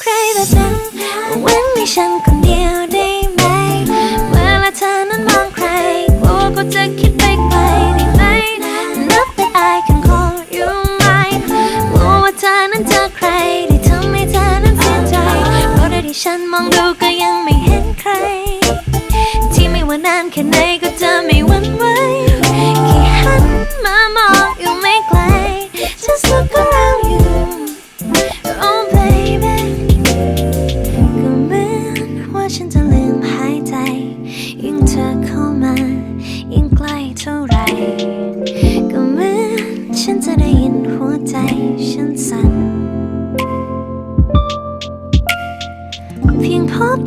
ใครแบบนั้นเว้นให้ฉันคนเดียวได้ไหม เวลาเธอนั้นมองใครกลัวก็จะคิดไปไกลได้ไหมนับแต่อาย can call you mine กลัวว่าเธอนั้นเจอใครที่ทำให้เธอนั้นเสียใจ เพราะได้ที่ฉันมองดูก็ยังไม่เห็นใคร ที่ไม่ว่านานแค่ไหนก็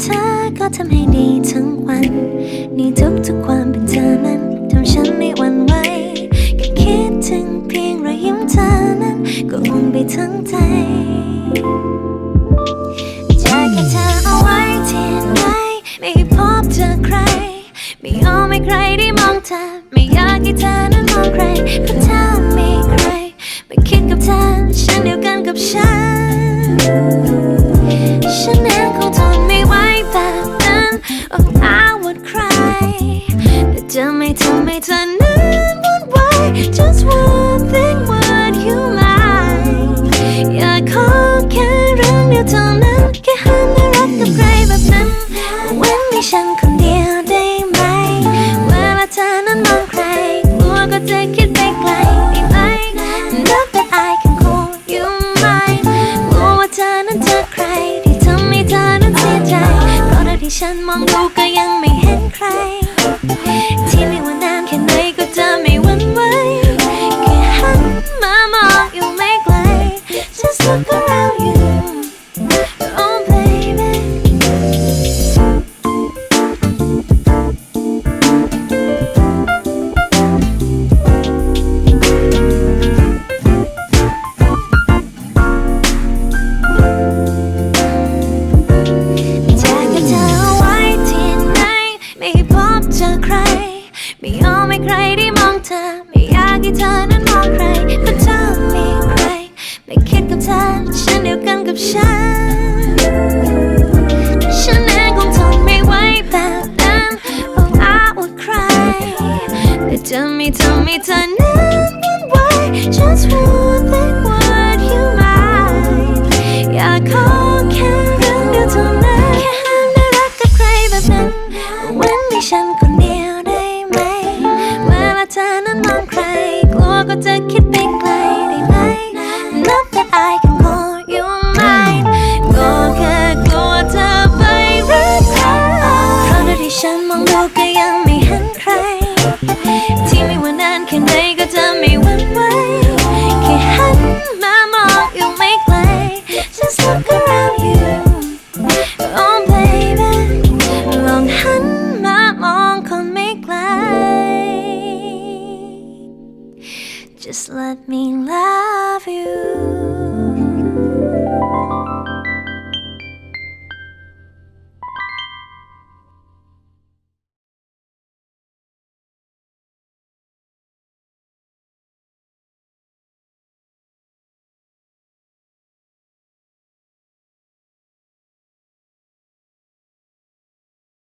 เธอก็ทำให้ดีทั้งวันนี่ทุกทุกๆความเป็นเธอนั้นทำฉันไม่หวั่นไหวแค่คิดถึงเพียงรอยยิ้มเธอนั้น ก็อุ่นไปทั้งใจจะแค่เธอเอาไว้ที่ไหนไม่พบเจอใคร ไม่ยอมให้ใครได้มองเธอ ไม่อยากให้เธอนั้นมองใครเพราะถ้ามีใคร ฉันมองดูก็ยังไม่เห็นใคร ที่ไม่ว่านา ให้ใครได้มองเธอ ไม่อยากให้เธอนั้นมองใครเพราะเธอมีใคร ไม่คิดกับเธอฉันเดียวกันกับฉัน ฉันเองคงทนไม่ไหวแบบนั้น Oh I would cry แต่จะไม่ทำให้เธอนั้นวุ่นวาย Just one thing จะคิดไปไกลได้ไหม Not that I can call you mine ก็แค่กลัวเธอไปรักใครเพราะเท่าที่ฉันมองดูก็ยังไม่เห็นใคร ที่ไม่ว่านานแค่ไหนก็จะไม่หวั่นไหวแค่หันมามองอยู่ไม่ไกล Just look Just let me love